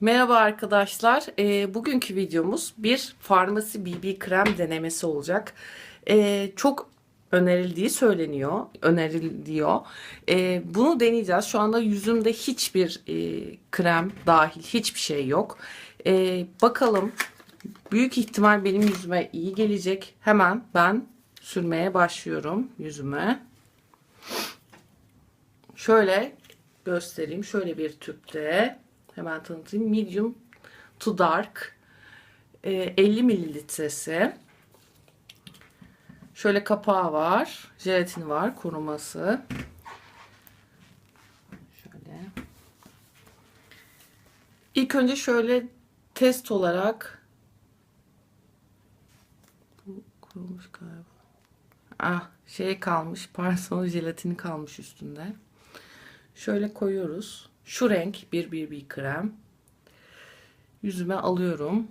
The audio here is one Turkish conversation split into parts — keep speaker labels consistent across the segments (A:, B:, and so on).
A: Merhaba arkadaşlar. Ee, bugünkü videomuz bir farmasi BB krem denemesi olacak. Ee, çok önerildiği söyleniyor, öneriliyor. Ee, bunu deneyeceğiz. Şu anda yüzümde hiçbir e, krem dahil hiçbir şey yok. Ee, bakalım. Büyük ihtimal benim yüzüme iyi gelecek. Hemen ben sürmeye başlıyorum yüzüme. Şöyle göstereyim. Şöyle bir tüpte hemen tanıtayım. Medium to dark e, 50 mililitresi. Şöyle kapağı var. Jelatini var. Koruması. Şöyle. İlk önce şöyle test olarak bu kurumuş galiba. Ah şey kalmış. Pardon jelatini kalmış üstünde. Şöyle koyuyoruz. Şu renk bir BB krem. Yüzüme alıyorum.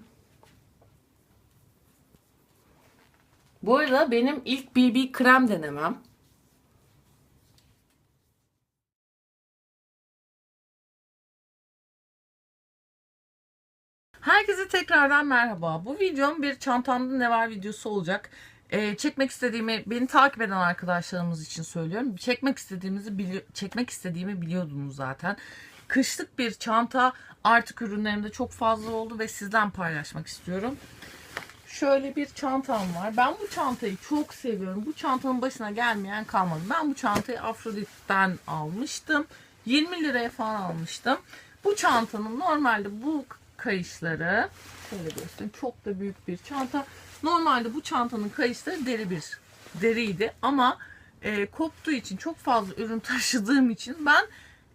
A: Bu arada benim ilk BB krem denemem. Herkese tekrardan merhaba. Bu videom bir çantamda ne var videosu olacak. Ee, çekmek istediğimi beni takip eden arkadaşlarımız için söylüyorum. Çekmek istediğimizi bili çekmek istediğimi biliyordunuz zaten. Kışlık bir çanta artık ürünlerimde çok fazla oldu ve sizden paylaşmak istiyorum. Şöyle bir çantam var. Ben bu çantayı çok seviyorum. Bu çantanın başına gelmeyen kalmadı. Ben bu çantayı Afrodit'ten almıştım. 20 liraya falan almıştım. Bu çantanın normalde bu kayışları şöyle göstereyim. Çok da büyük bir çanta. Normalde bu çantanın kayışları deri bir deriydi ama e, koptuğu için çok fazla ürün taşıdığım için ben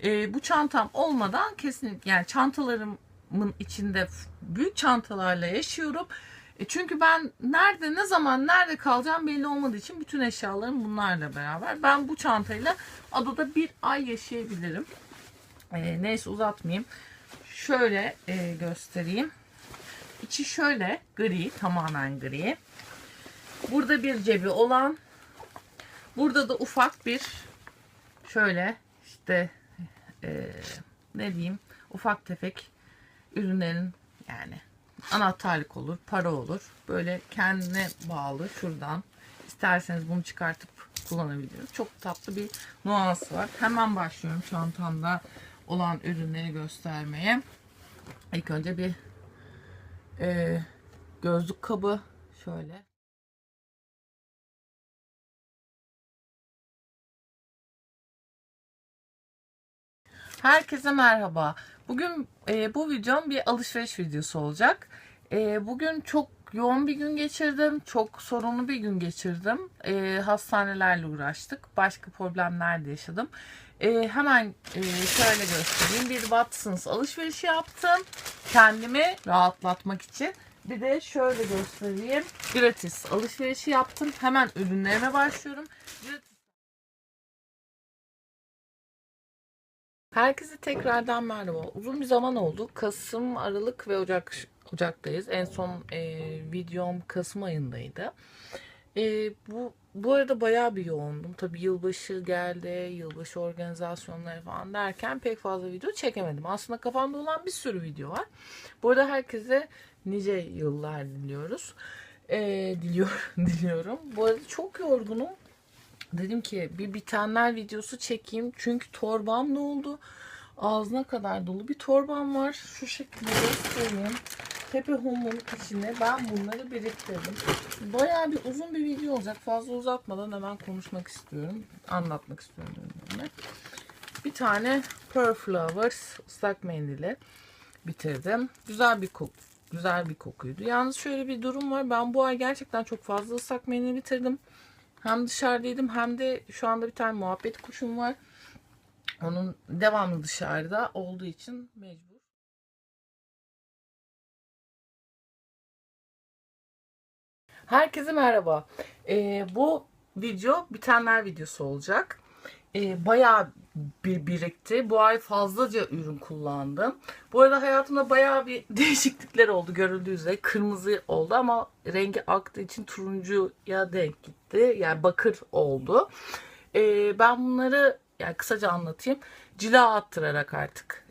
A: e, bu çantam olmadan kesinlikle yani çantalarımın içinde büyük çantalarla yaşıyorum. E, çünkü ben nerede ne zaman nerede kalacağım belli olmadığı için bütün eşyalarım bunlarla beraber. Ben bu çantayla adada bir ay yaşayabilirim. E, neyse uzatmayayım. Şöyle e, göstereyim. İçi şöyle gri, tamamen gri. Burada bir cebi olan, burada da ufak bir şöyle işte e, ne diyeyim ufak tefek ürünlerin yani anahtarlık olur, para olur. Böyle kendine bağlı şuradan isterseniz bunu çıkartıp kullanabilirsiniz. Çok tatlı bir nuansı var. Hemen başlıyorum çantamda olan ürünleri göstermeye. İlk önce bir e, gözlük kabı şöyle. Herkese merhaba. Bugün e, bu videom bir alışveriş videosu olacak. E, bugün çok yoğun bir gün geçirdim. Çok sorunlu bir gün geçirdim. E, hastanelerle uğraştık. Başka problemler de yaşadım. E, hemen e, şöyle göstereyim. Bir Watsons alışverişi yaptım. Kendimi rahatlatmak için. Bir de şöyle göstereyim. Gratis alışverişi yaptım. Hemen ürünlerime başlıyorum. Gratis Herkese tekrardan merhaba. Uzun bir zaman oldu. Kasım, Aralık ve Ocak Ocak'tayız. En son e, videom Kasım ayındaydı. E, bu bu arada bayağı bir yoğundum. Tabii yılbaşı geldi, yılbaşı organizasyonları falan derken pek fazla video çekemedim. Aslında kafamda olan bir sürü video var. Bu arada herkese nice yıllar diliyoruz. E, diliyor, diliyorum. Bu arada çok yorgunum. Dedim ki bir bitenler videosu çekeyim. Çünkü torbam ne oldu? Ağzına kadar dolu bir torbam var. Şu şekilde göstereyim. Pepe Home'un içine ben bunları biriktirdim. Bayağı bir uzun bir video olacak. Fazla uzatmadan hemen konuşmak istiyorum. Anlatmak istiyorum ürünlerimi. Bir tane Pearl Flowers ıslak mendili bitirdim. Güzel bir koku. Güzel bir kokuydu. Yalnız şöyle bir durum var. Ben bu ay gerçekten çok fazla ıslak mendil bitirdim. Hem dışarıdaydım hem de şu anda bir tane muhabbet kuşum var. Onun devamlı dışarıda olduğu için mecbur. Herkese merhaba. Ee, bu video bitenler videosu olacak. Ee, bayağı bir birikti. Bu ay fazlaca ürün kullandım. Bu arada hayatımda bayağı bir değişiklikler oldu görüldüğü üzere. Kırmızı oldu ama rengi aktığı için turuncuya denk gitti. Yani bakır oldu. Ee, ben bunları yani kısaca anlatayım. Cila attırarak artık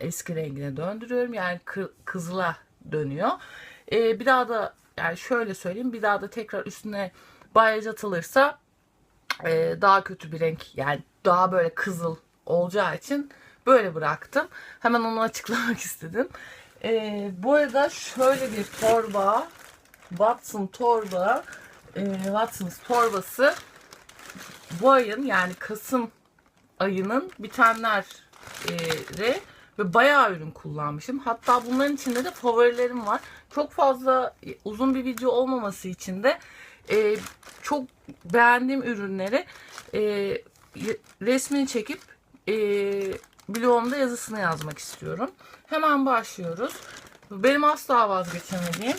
A: eski rengine döndürüyorum. Yani kı- kızıla dönüyor. Ee, bir daha da yani şöyle söyleyeyim bir daha da tekrar üstüne bayaj atılırsa e, daha kötü bir renk yani daha böyle kızıl olacağı için böyle bıraktım. Hemen onu açıklamak istedim. E, bu arada şöyle bir torba Watson torba e, Watson's torbası bu ayın yani Kasım ayının bitenleri ve bayağı ürün kullanmışım. Hatta bunların içinde de favorilerim var. Çok fazla uzun bir video olmaması için de e, çok beğendiğim ürünleri e, resmini çekip e, blogumda yazısını yazmak istiyorum. Hemen başlıyoruz. Benim asla vazgeçemediğim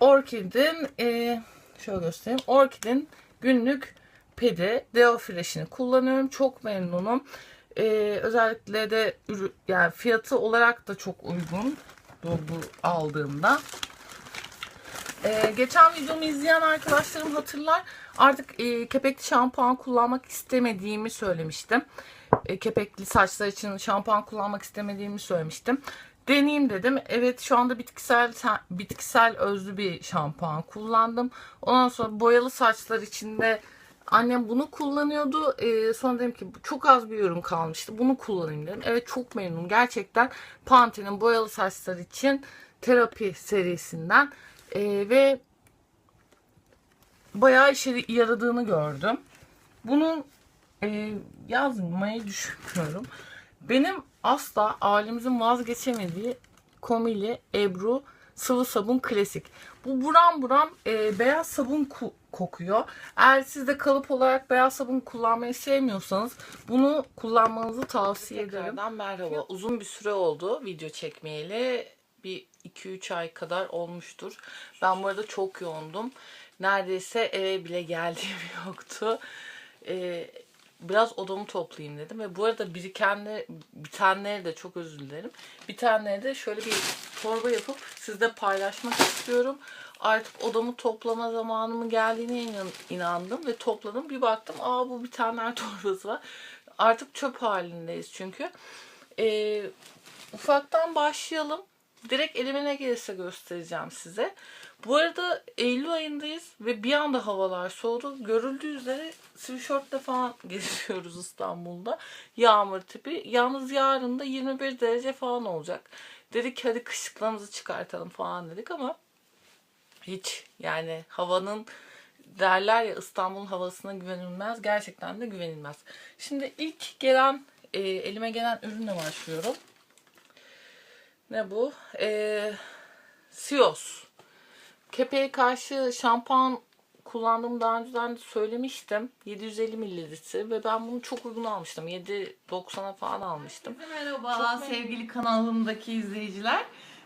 A: Orchid'in e, şöyle göstereyim. Orchid'in günlük pedi Deo Fresh'ini kullanıyorum. Çok memnunum. E, özellikle de yani fiyatı olarak da çok uygun bu, bu aldığımda. Ee, geçen videomu izleyen arkadaşlarım hatırlar. Artık e, kepekli şampuan kullanmak istemediğimi söylemiştim. E, kepekli saçlar için şampuan kullanmak istemediğimi söylemiştim. Deneyeyim dedim. Evet şu anda bitkisel bitkisel özlü bir şampuan kullandım. Ondan sonra boyalı saçlar için de annem bunu kullanıyordu. E, sonra dedim ki çok az bir ürün kalmıştı. Bunu kullanayım dedim. Evet çok memnunum. Gerçekten Pantene'in boyalı saçlar için terapi serisinden e, ve bayağı işe yaradığını gördüm. Bunun e, yazmayı düşünmüyorum. Benim asla ailemizin vazgeçemediği Komili Ebru sıvı sabun klasik. Bu buram buram e, beyaz sabun ku- kokuyor. Eğer siz de kalıp olarak beyaz sabun kullanmayı sevmiyorsanız bunu kullanmanızı tavsiye ederim. Tekrardan merhaba. Uzun bir süre oldu video çekmeyeli. Bir 2-3 ay kadar olmuştur. Ben bu arada çok yoğundum. Neredeyse eve bile geldiğim yoktu. Ee, biraz odamı toplayayım dedim ve bu arada birikenleri, bitenleri de çok özür dilerim. Bitenleri de şöyle bir torba yapıp sizle paylaşmak istiyorum. Artık odamı toplama zamanımın geldiğine inan- inandım ve topladım. Bir baktım aa bu bitenler torbası var. Artık çöp halindeyiz çünkü. Ee, ufaktan başlayalım. Direkt elime ne gelirse göstereceğim size. Bu arada Eylül ayındayız ve bir anda havalar soğudu. Görüldüğü üzere sweatshirtle falan geziyoruz İstanbul'da. Yağmur tipi. Yalnız yarın da 21 derece falan olacak. Dedik hadi kışlıklarımızı çıkartalım falan dedik ama hiç yani havanın derler ya İstanbul'un havasına güvenilmez. Gerçekten de güvenilmez. Şimdi ilk gelen e, elime gelen ürünle başlıyorum. Ne bu? Ee, Sios. Kepeğe karşı şampuan kullandığımı daha önceden de söylemiştim. 750 mililitre ve ben bunu çok uygun almıştım. 7.90'a falan almıştım.
B: Merhaba sevgili kanalımdaki izleyiciler.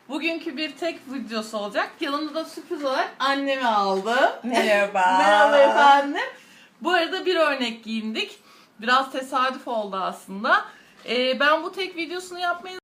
B: Bugünkü bir tek videosu olacak. Yanımda da sürpriz olarak annemi aldım.
C: Merhaba.
B: Merhaba efendim. Bu arada bir örnek giyindik. Biraz tesadüf oldu aslında. Ee, ben bu tek videosunu yapmayı